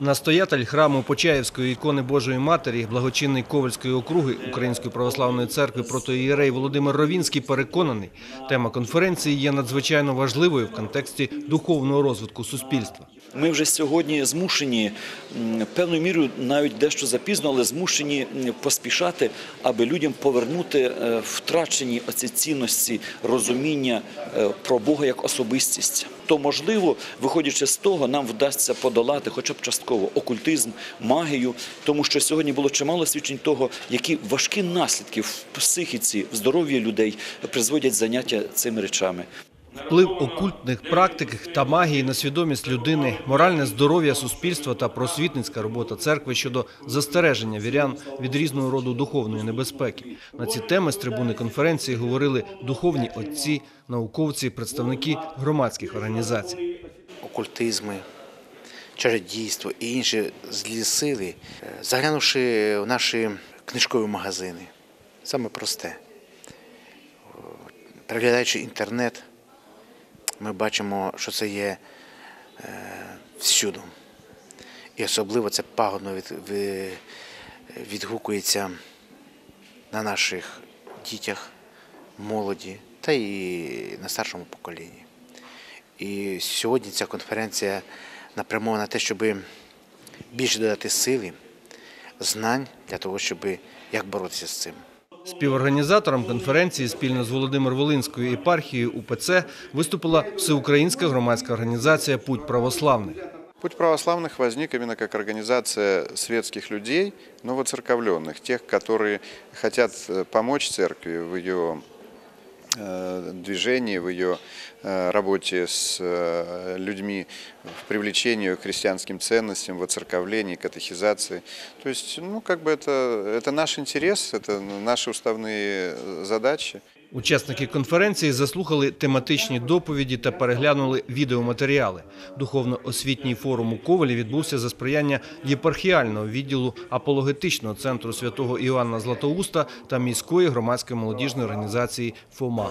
Настоятель храму Почаївської ікони Божої Матері, благочинний Ковальської округи Української православної церкви протоієрей Володимир Ровінський переконаний, тема конференції є надзвичайно важливою в контексті духовного розвитку суспільства. Ми вже сьогодні змушені певною мірою навіть дещо запізно, але змушені поспішати, аби людям повернути е, втрачені оці цінності розуміння е, про Бога як особистість. То можливо, виходячи з того, нам вдасться подолати, хоча б частково, окультизм, магію, тому що сьогодні було чимало свідчень того, які важкі наслідки в психіці, в здоров'ї людей призводять заняття цими речами. Вплив окультних практик та магії на свідомість людини, моральне здоров'я суспільства та просвітницька робота церкви щодо застереження вірян від різного роду духовної небезпеки. На ці теми з трибуни конференції говорили духовні отці, науковці, представники громадських організацій. окультизми, чародійство і інші злі сили, заглянувши в наші книжкові магазини, саме просте, переглядаючи інтернет, ми бачимо, що це є е, всюду. І особливо це пагодно від, відгукується на наших дітях, молоді та і на старшому поколінні. І сьогодні ця конференція напрямована на те, щоб більше додати сили, знань для того, щоб як боротися з цим. Співорганізатором конференції спільно з Володимир Волинською єпархією УПЦ виступила всеукраїнська громадська організація Путь православних. Путь православных возник именно как организация светских людей, новоцерковленных, тех, которые хотят э, помочь церкви в ее э, движении, в ее э, работе с э, людьми, в привлечении к христианским ценностям, в оцерковлении, катехизации. То есть, ну, как бы это, это наш интерес, это наши уставные э, задачи. Учасники конференції заслухали тематичні доповіді та переглянули відеоматеріали. Духовно-освітній форум у Ковалі відбувся за сприяння єпархіального відділу апологетичного центру святого Іоанна Златоуста та міської громадської молодіжної організації ФОМА.